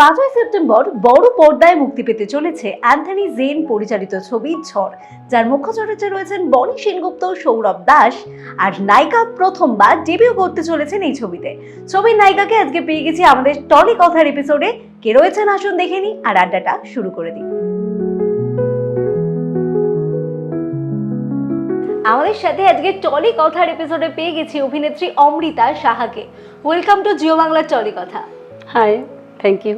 পাঁচই সেপ্টেম্বর বড় পর্দায় মুক্তি পেতে চলেছে অ্যান্থনি জেন পরিচালিত ছবি ঝড়, যার মুখ্য চরিত্রে রয়েছেন বনি সেনগুপ্ত, সৌরভ দাস আর নায়িকা প্রথমবার ডেবিউ করতে চলেছেন এই ছবিতে। ছবির নায়িকাকে আজকে পেয়ে গেছি আমাদের টলি কথার এপিসোডে কে রয়েছেন আসুন দেখে নিই আর আড্ডাটা শুরু করে দিই। আমাদের সাথে আজকে টলি কথার এপিসোডে পেয়ে গেছি অভিনেত্রী অমৃতা সাহাকে। ওয়েলকাম টু জিও বাংলার Tolly Kotha. Hi thank you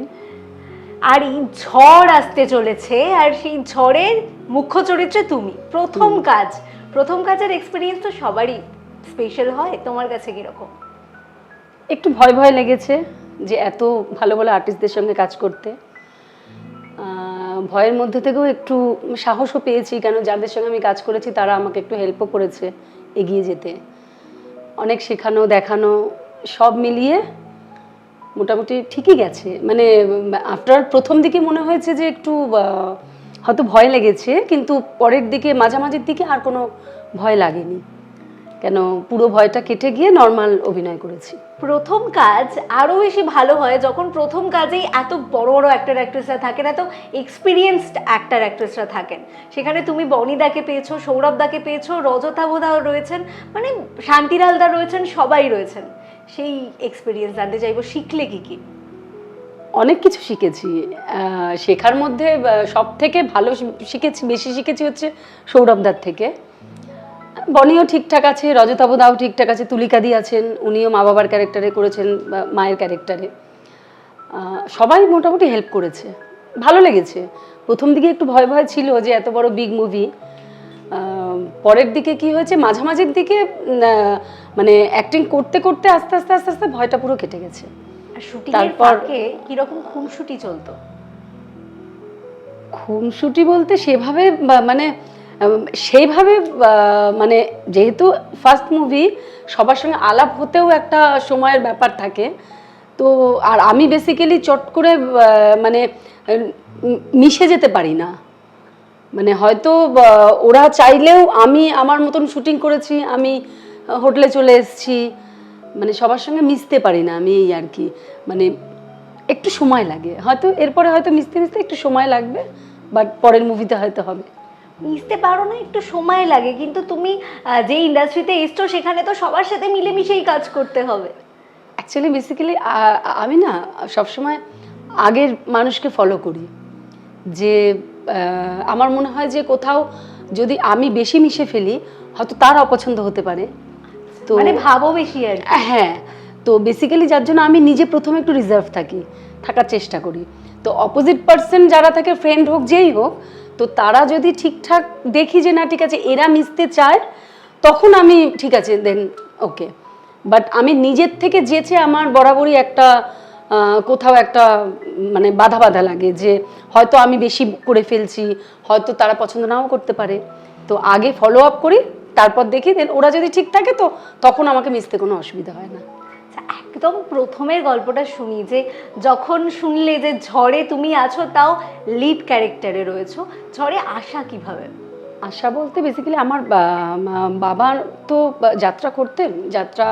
আর এই ঝড় আসতে চলেছে আর সেই ঝড়ের মুখ্য চরিত্রে তুমি। প্রথম কাজ প্রথম কাজের এক্সপিরিয়েন্স তো সবারই স্পেশাল হয় তোমার কাছে কীরকম? একটু ভয় ভয় লেগেছে যে এত ভালো ভালো আর্টিস্টদের সঙ্গে কাজ করতে। ভয়ের মধ্যে থেকেও একটু সাহসও পেয়েছি কেন যাদের সঙ্গে আমি কাজ করেছি তারা আমাকে একটু হেল্পও করেছে এগিয়ে যেতে। অনেক শেখানো দেখানো সব মিলিয়ে মোটামুটি ঠিকই গেছে। মানে আফটার প্রথম দিকে মনে হয়েছে যে একটু হয়তো ভয় লেগেছে, কিন্তু পরের দিকে, মাঝামাঝির দিকে আর কোনো ভয় লাগেনি। কেন, পুরো ভয়টা কেটে গিয়ে নর্মাল অভিনয় করেছি। প্রথম কাজ আরও বেশি ভালো হয় যখন প্রথম কাজেই এত বড় বড় অ্যাক্টর অ্যাক্ট্রেসরা থাকেন, এত এক্সপিরিয়েন্সড অ্যাক্টর অ্যাক্ট্রেসরা থাকেন। সেখানে তুমি বনিদাকে পেয়েছ, সৌরভ দাকে পেয়েছ, রজতা রয়েছেন মানে শান্তিলালদা রয়েছেন, সবাই রয়েছেন। সেই এক্সপিরিয়েন্স জানতে চাইব শিখলে কি কি? অনেক কিছু শিখেছি। শেখার মধ্যে সব থেকে ভালো শিখেছি, বেশি শিখেছি হচ্ছে সৌরভদার থেকে। বনিও ঠিকঠাক আছে রজতাবদাও ঠিকঠাক আছে, তুলিকাদি আছেন, উনিও মা বাবার ক্যারেক্টারে করেছেন মায়ের ক্যারেক্টারে সবাই মোটামুটি হেল্প করেছে। ভালো লেগেছে। প্রথম দিকে একটু ভয় ভয় ছিল যে এত বড় বিগ মুভি পরের দিকে কি হয়েছে? মাঝামাঝির দিকে মানে অ্যাক্টিং করতে করতে আস্তে আস্তে আস্তে আস্তে ভয়টা পুরো কেটে গেছে। তারপর- কীরকম খুনসুটি চলতো? খুনসুটি বলতে সেভাবে মানে সেইভাবে মানে যেহেতু ফার্স্ট মুভি সবার সঙ্গে আলাপ হতেও একটা সময়ের ব্যাপার থাকে। তো আর আমি বেসিক্যালি চট করে মানে মিশে যেতে পারি না। মানে হয়তো ওরা চাইলেও আমি আমার মতন শুটিং করেছি আমি হোটেলে চলে এসেছি মানে সবার সঙ্গে মিশতে পারি না আমি এই আর কি। মানে একটু সময় লাগে। হয়তো এরপরে হয়তো মিশতে মিশতে একটু সময় লাগবে বাট পরের মুভিতে হয়তো হবে। মিশতে পারো না একটু সময় লাগে কিন্তু তুমি যে ইন্ডাস্ট্রিতে এসছো সেখানে তো সবার সাথে মিলেমিশেই কাজ করতে হবে। অ্যাকচুয়ালি বেসিক্যালি আমি না সবসময় আগের মানুষকে ফলো করি। যে আমার মনে হয় যে কোথাও যদি আমি বেশি মিশে ফেলি হয়তো তার অপছন্দ হতে পারে। তো মানে ভাবো বেশি আর হ্যাঁ তো বেসিক্যালি যার জন্য আমি নিজে প্রথমে একটু রিজার্ভ থাকি থাকার চেষ্টা করি। তো অপোজিট পার্সন যারা থাকে ফ্রেন্ড হোক যেই হোক তো তারা যদি ঠিকঠাক দেখি যে না ঠিক আছে এরা মিশতে চায় তখন আমি ঠিক আছে দেন ওকে বাট আমি নিজের থেকে যেচে আমার বরাবরই একটা কোথাও একটা মানে বাধা বাধা লাগে যে হয়তো আমি বেশি করে ফেলছি হয়তো তারা পছন্দ নাও করতে পারে। তো আগে ফলো আপ করি তারপর দেখি দেন ওরা যদি ঠিক থাকে তো তখন আমাকে মিশতে কোনো অসুবিধা হয় না। আচ্ছা, একদম প্রথমের গল্পটা শুনি যে যখন শুনলে যে ঝড়ে তুমি আছো তাও লিড ক্যারেক্টারে রয়েছো ঝড়ে আসা কীভাবে? আশা বলতে বেসিক্যালি আমার বাবা তো যাত্রা করতেন যাত্রা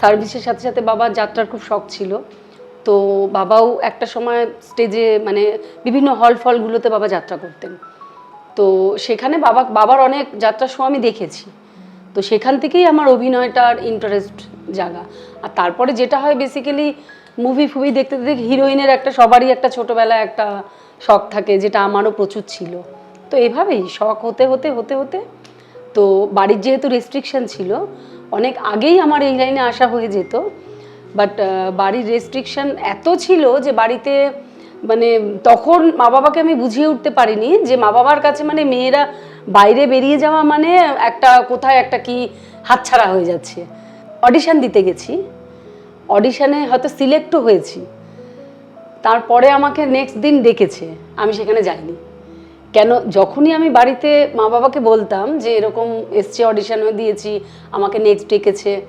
সার্ভিসের সাথে সাথে বাবার যাত্রার খুব শখ ছিল। তো বাবাও একটা সময় স্টেজে মানে বিভিন্ন হল ফলগুলোতে বাবা যাত্রা করতেন। তো সেখানে বাবা, বাবার অনেক যাত্রা শো আমি দেখেছি। তো সেখান থেকেই আমার অভিনয়টার ইন্টারেস্ট জাগা। আর তারপরে যেটা হয় বেসিক্যালি মুভি ফুভি দেখতে দেখতে হিরোইনের একটা, সবারই একটা ছোটোবেলায় একটা শখ থাকে যেটা আমারও প্রচুর ছিল। তো এভাবেই শখ হতে হতে হতে হতে তো বাড়ির যেহেতু রেস্ট্রিকশন ছিল, অনেক আগেই আমার এই লাইনে আসা হয়ে যেত। বাট বাড়ির রেস্ট্রিকশন এত ছিল যে বাড়িতে মানে তখন মা বাবাকে আমি বুঝিয়ে উঠতে পারিনি যে মা বাবার কাছে মানে মেয়েরা বাইরে বেরিয়ে যাওয়া মানে একটা কোথায় একটা কি হাতছাড়া হয়ে যাচ্ছে। অডিশান দিতে গেছি। অডিশানে হয়তো সিলেক্টও হয়েছি। তারপরে আমাকে নেক্সট দিন ডেকেছে। আমি সেখানে যাইনি। কেন? যখনই আমি বাড়িতে মা বাবাকে বলতাম যে এরকম এসছে অডিশনও দিয়েছি, আমাকে নেক্সট ডেকেছে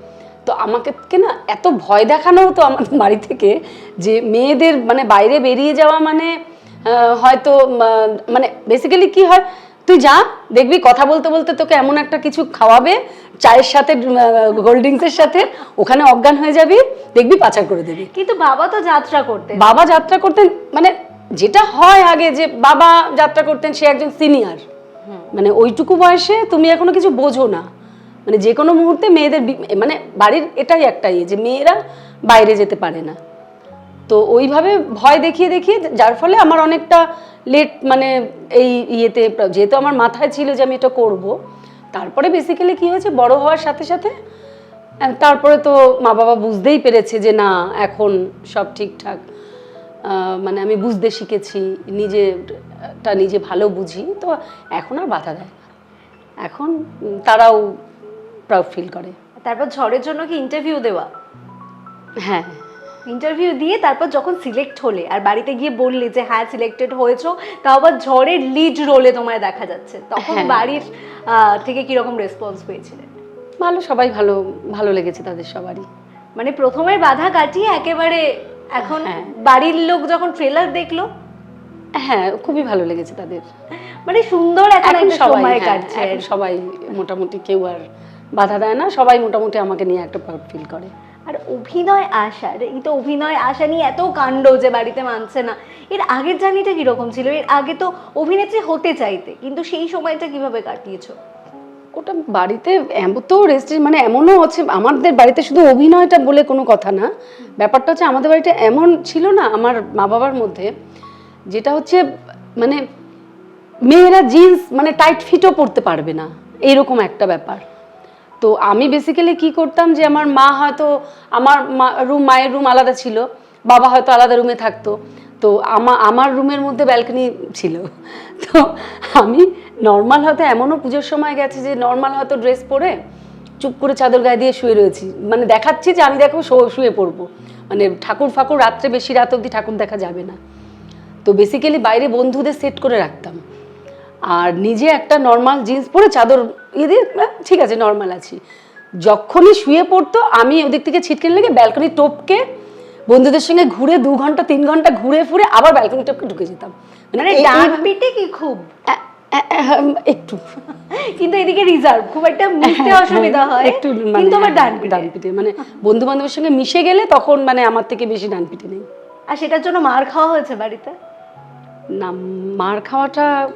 তো আমাকে কে না এত ভয় দেখানো হতো আমার বাড়ি থেকে যে মেয়েদের মানে বাইরে বেরিয়ে যাওয়া মানে হয়তো মানে বেসিক্যালি কি হয় তুই যা দেখবি কথা বলতে বলতে তোকে এমন একটা কিছু খাওয়াবে চায়ের সাথে কোল্ড ড্রিঙ্কসের সাথে ওখানে অজ্ঞান হয়ে যাবি দেখবি পাচার করে দেবে। কিন্তু বাবা তো যাত্রা করতে বাবা যাত্রা করতেন মানে যেটা হয় আগে যে বাবা যাত্রা করতেন সে একজন সিনিয়র মানে ওইটুকু বয়সে তুমি এখনও কিছু বোঝো না। মানে যে কোনো মুহূর্তে মেয়েদের মানে বাড়ির এটাই একটা ইয়ে যে মেয়েরা বাইরে যেতে পারে না। তো ওইভাবে ভয় দেখিয়ে দেখিয়ে যার ফলে আমার অনেকটা লেট মানে এই ইয়েতে যেহেতু আমার মাথায় ছিল যে আমি এটা করব, তারপরে বেসিক্যালি কি হয়েছে, বড় হওয়ার সাথে সাথে তারপরে তো মা বাবা বুঝতেই পেরেছে যে না, এখন সব ঠিকঠাক। মানে আমি বুঝতে শিখেছি নিজেটা নিজে ভালো বুঝি, তো এখন আর বাধা দেয় এখন তারাও প্রাউড ফিল করে। তারপর ঝড়ের জন্য কি ইন্টারভিউ দেওয়া? হ্যাঁ। ইন্টারভিউ দিয়ে তারপর যখন সিলেক্ট হলে আর বাড়িতে গিয়ে বললে যে হ্যাঁ সিলেক্টেড হয়েছো তাও আবার ঝড়ের লিড রোলে তোমায় দেখা যাচ্ছে। তখন হ্যাঁ। বাড়ির থেকে কীরকম রেসপন্স পেয়েছিলেন? ভালো সবাই ভালো ভালো লেগেছে তাদের সবারই। মানে প্রথমের বাধা কাটিয়ে একেবারে এখন হ্যাঁ। বাড়ির লোক যখন ট্রেলার দেখল? হ্যাঁ খুবই ভালো লেগেছে তাদের। মানে সুন্দর এখন সময় হ্যাঁ, কাটছে। সবাই মোটামুটি কেউ আর বাধা দেয় না সবাই মোটামুটি আমাকে নিয়ে একটা প্রাউড ফিল করে। আর অভিনয় আশার এই তো অভিনয় আশা নিয়ে এত কাণ্ড যে বাড়িতে মানছে না। এর আগের জার্নিটা কীরকম ছিল? এর আগে তো অভিনেত্রী হতে চাইতে কিন্তু সেই সময়টা কীভাবে কাটিয়েছো? ওটা বাড়িতে এমন তো রেস্ট মানে এমনও হচ্ছে আমাদের বাড়িতে শুধু অভিনয়টা বলে কোনো কথা না। ব্যাপারটা হচ্ছে আমাদের বাড়িতে এমন ছিল না আমার মা বাবার মধ্যে যেটা হচ্ছে মানে মেয়েরা জিন্স মানে টাইট ফিটও পরতে পারবে না। এইরকম একটা ব্যাপার। তো আমি বেসিক্যালি কি করতাম যে আমার মা হয়তো আমার মা রুম মায়ের রুম আলাদা ছিল, বাবা হয়তো আলাদা রুমে থাকতো। তো আমা, আমার রুমের মধ্যে ব্যালকনি ছিল। তো আমি নর্মাল হয়তো এমনও পুজোর সময় গেছে যে নর্মাল হয়তো ড্রেস পরে চুপ করে চাদর গায়ে দিয়ে শুয়ে রয়েছি। মানে দেখাচ্ছি যে আমি দেখো শুয়ে পড়ব। মানে ঠাকুর ফাকুর রাত্রে বেশি রাত অবধি ঠাকুর দেখা যাবে না। তো বেসিক্যালি বাইরে বন্ধুদের সেট করে রাখতাম। আর নিজে একটা নর্মাল জিন্স পরে চাদর ইয়ে দিয়ে ঠিক আছে নর্মাল আছি। যখনই শুয়ে পড়তো আমি ওদিক থেকে ছিটকে লেগে ব্যালকনি টপকে বন্ধুদের সঙ্গে ঘুরে দু ঘণ্টা তিন ঘণ্টা ঘুরে ফুরে আবার ব্যালকনি টপকে ঢুকে যেতাম। মানে ডান এইভাবে- কি খুব? একটু। কিন্তু এদিকে রিজার্ভ খুব একটা মিশতে অসুবিধা হয় হ্যাঁ, একটু মানে কিন্তু আবার ডান হ্যাঁ, ডান পিঠে মানে বন্ধু বান্ধবের সঙ্গে মিশে গেলে তখন মানে আমার থেকে বেশি ডান পিঠে নেই। আর সেটার জন্য মার খাওয়া হয়েছে বাড়িতে? না মার খাওয়াটা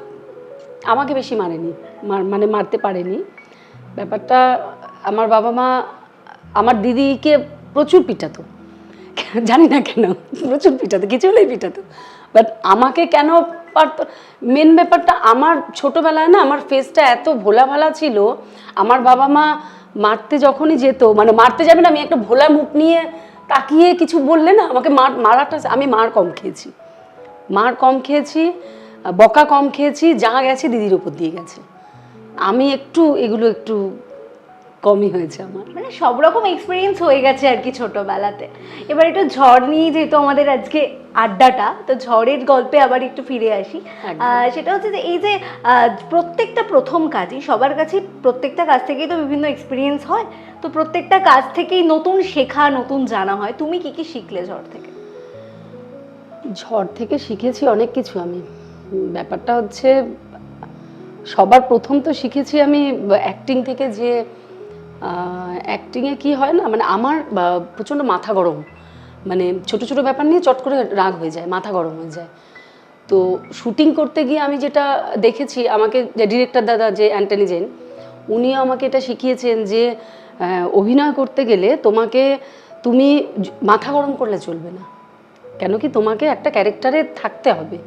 আমাকে বেশি মারেনি, মার মানে মারতে পারেনি। ব্যাপারটা আমার বাবা মা, আমার দিদিকে প্রচুর পিটাতো। জানি না কেন, প্রচুর পিটাতো, কিছু হলেই পিটাতো। বাট আমাকে কেন পারতো মেন ব্যাপারটা আমার ছোটোবেলায় না, আমার ফেসটা এত ভোলা ভালা ছিল, আমার বাবা মা মারতে যখনই যেত মানে মারতে যাবে না, আমি একটা ভোলা মুখ নিয়ে তাকিয়ে কিছু বললে না, আমাকে মার মারাটা আমি মার কম খেয়েছি। মার কম খেয়েছি বকা কম খেয়েছি যা গেছে দিদির উপর দিয়ে গেছে। আমি একটু এগুলো একটু কমই হয়েছে আমার। মানে সব রকম এক্সপিরিয়েন্স হয়ে গেছে আর কি ছোটবেলাতে। এবার একটু ঝড় নিয়ে যেহেতু আমাদের আজকে আড্ডাটা তো ঝড়ের গল্পে আবার একটু ফিরে আসি। সেটা হচ্ছে যে এই যে প্রত্যেকটা প্রথম কাজই সবার কাছে প্রত্যেকটা কাজ থেকেই তো বিভিন্ন এক্সপিরিয়েন্স হয়। তো প্রত্যেকটা কাজ থেকেই নতুন শেখা নতুন জানা হয়। তুমি কি কি শিখলে ঝড় থেকে? ঝড় থেকে শিখেছি অনেক কিছু আমি। ব্যাপারটা হচ্ছে, সবার প্রথম তো শিখেছি আমি অ্যাক্টিং থেকে যে অ্যাক্টিংয়ে কি হয় না মানে আমার প্রচণ্ড মাথা গরম। মানে ছোট ছোট ব্যাপার নিয়ে চট করে রাগ হয়ে যায়, মাথা গরম হয়ে যায়। তো শুটিং করতে গিয়ে আমি যেটা দেখেছি, আমাকে যে ডিরেক্টর দাদা যে অ্যান্টনি জেন, উনিও আমাকে এটা শিখিয়েছেন যে অভিনয় করতে গেলে তোমাকে তুমি মাথা গরম করলে চলবে না। কেন কি তোমাকে একটা ক্যারেক্টারে থাকতে হবে।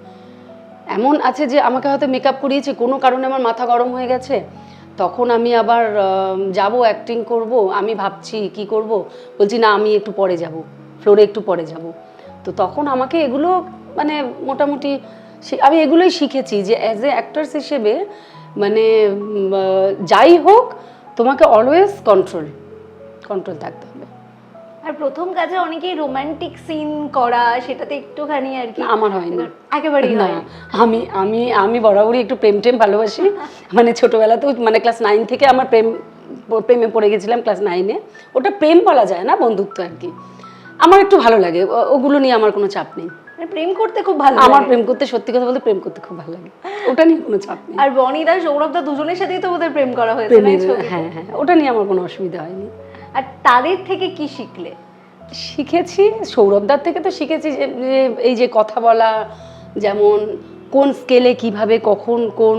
এমন আছে যে আমাকে হয়তো মেকআপ করিয়েছে, কোনো কারণে আমার মাথা গরম হয়ে গেছে। তখন আমি আবার যাব অ্যাক্টিং করব, আমি ভাবছি কি করব? বলছি, না, আমি একটু পরে যাব ফ্লোরে একটু পরে যাব। তো তখন আমাকে এগুলো মানে মোটামুটি আমি এগুলোই শিখেছি যে অ্যাজ এ অ্যাক্টার্স হিসেবে মানে যাই হোক, তোমাকে অলওয়েজ কন্ট্রোল কন্ট্রোল থাকতে হবে। আর প্রথম কাজে অনেকেই রোমান্টিক সিন করা সেটাতে একটুখানি আর কি না, আমার হয়নি একেবারেই না আমি আমি আমি বরাবরই একটু প্রেম টেম ভালোবাসি। মানে ছোটবেলাতেও মানে ক্লাস নাইন থেকে আমার প্রেম প্রেমে পড়ে গেছিলাম ক্লাস নাইনে ওটা প্রেম বলা যায় না বন্ধুত্ব আর কি। আমার একটু ভালো লাগে ওগুলো নিয়ে আমার কোনো চাপ নেই। মানে প্রেম করতে খুব ভালো আমার প্রেম করতে সত্যি কথা বলতে প্রেম করতে খুব ভালো লাগে। ওটা নিয়ে কোনো চাপ নেই। আর বনি দাস সৌরভ দা দুজনের সাথেই তো ওদের প্রেম করা হয়েছে না? হ্যাঁ হ্যাঁ ওটা নিয়ে আমার কোনো অসুবিধা হয়নি। আর তাদের থেকে কি শিখলে? শিখেছি সৌরভদার থেকে তো শিখেছি যে এই যে কথা বলা যেমন কোন স্কেলে কীভাবে কখন কোন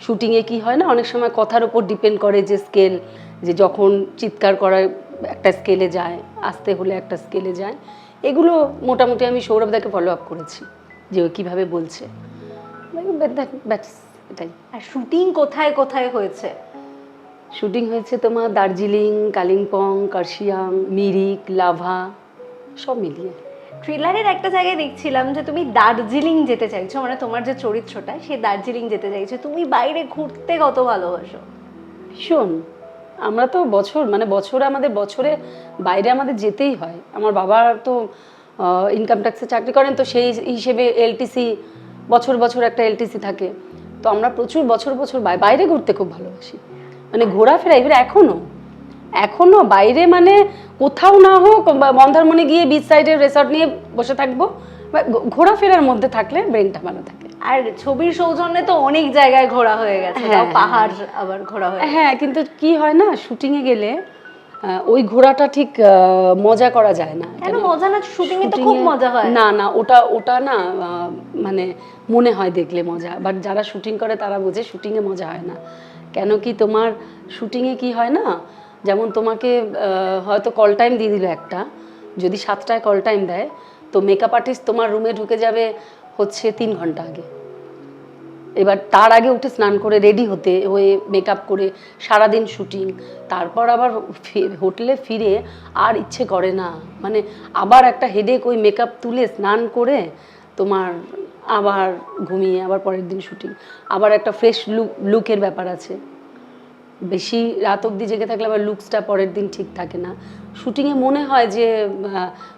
শুটিংয়ে কি হয় না অনেক সময় কথার উপর ডিপেন্ড করে যে স্কেল যে যখন চিৎকার করার একটা স্কেলে যায় আসতে হলে একটা স্কেলে যায়। এগুলো মোটামুটি আমি সৌরভদাকে ফলো আপ করেছি যে ও কীভাবে বলছে। ব্যাস এটাই। আর শুটিং কোথায় কোথায় হয়েছে? শুটিং হয়েছে তোমার দার্জিলিং কালিম্পং কার্শিয়াং মিরিক লাভা সব মিলিয়ে। ট্রেলারের একটা জায়গায় দেখছিলাম যে তুমি দার্জিলিং যেতে চাইছো মানে তোমার যে চরিত্রটা সে দার্জিলিং যেতে চাইছো। তুমি বাইরে ঘুরতে কত ভালোবাসো? ভীষণ। আমরা তো বছর মানে বছরে আমাদের বছরে বাইরে আমাদের যেতেই হয়। আমার বাবা তো ইনকাম ট্যাক্সে চাকরি করেন তো সেই হিসেবে এলটিসি বছর বছর একটা এলটিসি থাকে। তো আমরা প্রচুর বছর বছর বাই- বাইরে ঘুরতে খুব ভালোবাসি। মানে ঘোরাফেরা এবারে এখনও? এখনও বাইরে মানে কোথাও না হোক মন্দারমণি গিয়ে বিচ সাইডে রেসর্ট নিয়ে বসে থাকব? বা ঘোরাফেরার মধ্যে থাকলে ব্রেনটা ভালো থাকে। আর ছবির সৌজন্যে তো অনেক জায়গায় ঘোরা হয়ে গেছে হ্যাঁ, পাহাড় আবার ঘোরা হয়ে হ্যাঁ কিন্তু কি হয় না শুটিংয়ে গেলে ওই ঘোরাটা ঠিক আহ, মজা করা যায় না। কেন মজা না? শুটিং তো খুব মজা হয়। না না ওটা ওটা না মানে মনে হয় দেখলে মজা বাট যারা শুটিং করে তারা বোঝে শুটিংয়ে মজা হয় না। কেন কি তোমার শুটিংয়ে কি হয় না? যেমন তোমাকে হয়তো কল টাইম দিয়ে দিল একটা। যদি সাতটায় কল টাইম দেয়, তো মেকআপ আর্টিস্ট তোমার রুমে ঢুকে যাবে হচ্ছে তিন ঘণ্টা আগে। এবার তার আগে উঠে স্নান করে রেডি হতে, হয়ে মেকআপ করে সারাদিন শুটিং তারপর আবার হোটেলে ফিরে আর ইচ্ছে করে না। মানে আবার একটা হেডেক ওই মেকআপ তুলে স্নান করে তোমার আবার ঘুমিয়ে, আবার পরের দিন শুটিং। আবার একটা ফ্রেশ লুক লুকের ব্যাপার আছে। বেশি রাত অব্দি জেগে থাকলে আবার লুকসটা পরের দিন ঠিক থাকে না। শুটিংয়ে মনে হয় যে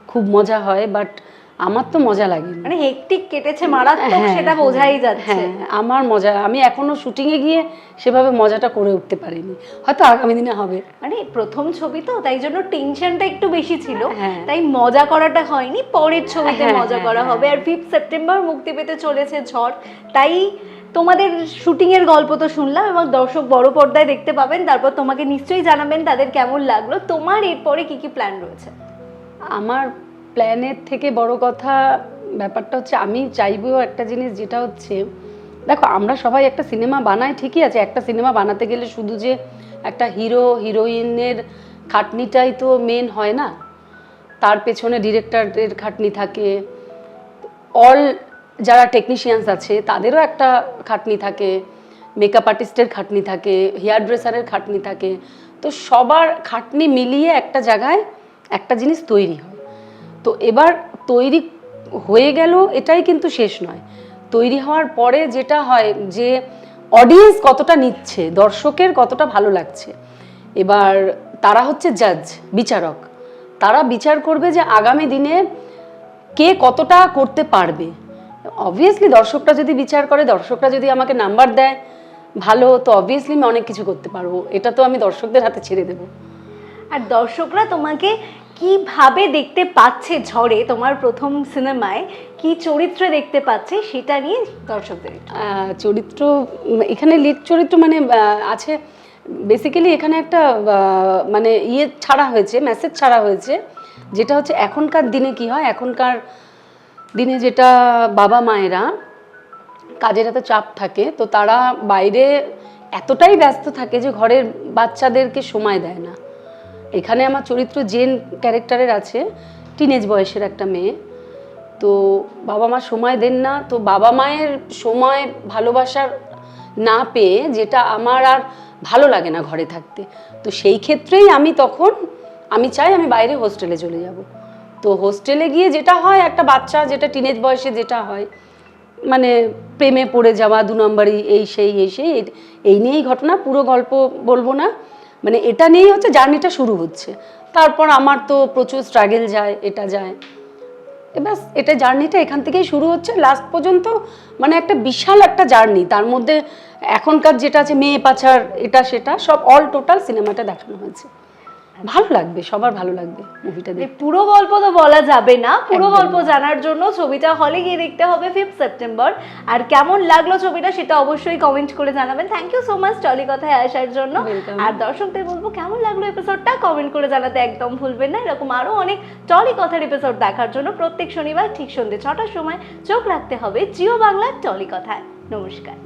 খুব মজা হয় বাট আমার তো মজা লাগে মানে হেকটিক কেটেছে মারাত্মক হ্যাঁ, সেটা বোঝাই যাচ্ছে। হ্যাঁ আমার মজা আমি এখনও শুটিংয়ে গিয়ে সেভাবে মজাটা করে উঠতে পারিনি। হয়তো আগামী দিনে হবে। মানে প্রথম ছবি তো তাই জন্য টেনশনটা একটু বেশি ছিল। হ্যাঁ। তাই মজা করাটা হয়নি পরের ছবিতে হ্যাঁ, মজা হ্যাঁ, করা হ্যাঁ। হবে। আর ফিফথ সেপ্টেম্বর মুক্তি পেতে চলেছে ঝড়। তাই তোমাদের শুটিং এর গল্প তো শুনলাম এবং দর্শক বড় পর্দায় দেখতে পাবেন। তারপর তোমাকে নিশ্চয়ই জানাবেন তাদের কেমন লাগল। তোমার এরপরে কি কি প্ল্যান রয়েছে? আমার প্ল্যানের থেকে বড় কথা ব্যাপারটা হচ্ছে আমি চাইব একটা জিনিস যেটা হচ্ছে, দেখো আমরা সবাই একটা সিনেমা বানাই ঠিকই আছে, একটা সিনেমা বানাতে গেলে শুধু যে একটা হিরো, হিরোইনের খাটনিটাই তো মেন হয় না। তার পেছনে ডিরেক্টরের খাটনি থাকে। অল যারা টেকনিশিয়ানস আছে, তাদেরও একটা খাটনি থাকে। মেকআপ আর্টিস্টের খাটনি থাকে হেয়ার ড্রেসারের খাটনি থাকে। তো সবার খাটনি মিলিয়ে একটা জায়গায় একটা জিনিস তৈরি হয়। তো এবার তৈরি হয়ে গেল, এটাই কিন্তু শেষ নয়। তৈরি হওয়ার পরে যেটা হয় যে অডিয়েন্স কতটা নিচ্ছে, দর্শকের কতটা ভালো লাগছে। এবার তারা হচ্ছে জাজ বিচারক। তারা বিচার করবে যে আগামী দিনে কে কতটা করতে পারবে। অবভিয়াসলি দর্শকরা যদি বিচার করে, দর্শকরা যদি আমাকে নাম্বার দেয়, ভালো, তো অবভিয়াসলি আমি অনেক কিছু করতে পারব। এটা তো আমি দর্শকদের হাতে ছেড়ে দেবো। আর দর্শকরা তোমাকে কীভাবে দেখতে পাচ্ছে ঝড়ে তোমার প্রথম সিনেমায়? কি চরিত্রে দেখতে পাচ্ছে? সেটা নিয়ে দর্শকদের চরিত্র এখানে লিড চরিত্র মানে আছে বেসিক্যালি এখানে একটা মানে ইয়ে ছাড়া হয়েছে মেসেজ ছাড়া হয়েছে, যেটা হচ্ছে এখনকার দিনে কি হয়? এখনকার দিনে যেটা বাবা মায়েরা কাজের এত চাপ থাকে, তো তারা বাইরে এতটাই ব্যস্ত থাকে যে ঘরের বাচ্চাদেরকে সময় দেয় না। এখানে আমার চরিত্র জেন ক্যারেক্টারের আছে টিনেজ বয়সের একটা মেয়ে। তো বাবা মা সময় দেন না, তো বাবা মায়ের সময় ভালোবাসার না পেয়ে যেটা আমার আর ভালো লাগে না ঘরে থাকতে। তো সেই ক্ষেত্রেই আমি তখন, আমি চাই আমি বাইরে হোস্টেলে চলে যাব। তো হোস্টেলে গিয়ে যেটা হয়, একটা বাচ্চা যেটা টিনেজ বয়সে যেটা হয় মানে প্রেমে পড়ে যাওয়া, দু নম্বরই এই সেই এই সেই, এই- নিয়েই ঘটনা, পুরো গল্প বলব না। মানে এটা নিয়েই হচ্ছে জার্নিটা শুরু হচ্ছে। তারপর আমার তো প্রচুর স্ট্রাগেল যায়, এটা যায়। এবার এটা জার্নিটা এখান থেকেই শুরু হচ্ছে। লাস্ট পর্যন্ত মানে একটা বিশাল একটা জার্নি। তার মধ্যে এখনকার যেটা আছে, মেয়ে পাচার, এটা সেটা, সব অল টোটাল সিনেমাটা দেখানো হয়েছে। ভালো লাগবে সবার ভালো লাগবে মুভিটা মানে দেখতে। পুরো গল্প তো বলা যাবে না পুরো গল্প জানার জন্য ছবিটা হলে গিয়ে দেখতে হবে ফিফথ সেপ্টেম্বর আর কেমন লাগল ছবিটা সেটা অবশ্যই কমেন্ট করে জানাবেন। Thank you so much Tolly কথায় আসার জন্য। আর দর্শকদের বলব কেমন লাগল এপিসোডটা কমেন্ট করে জানাতে একদম ভুলবেন না। এরকম আরও অনেক টলি কথার এপিসোড দেখার জন্য প্রত্যেক শনিবার ঠিক সন্ধ্যে ছটার সময় চোখ রাখতে হবে জিও বাংলার টলি কথায়। নমস্কার।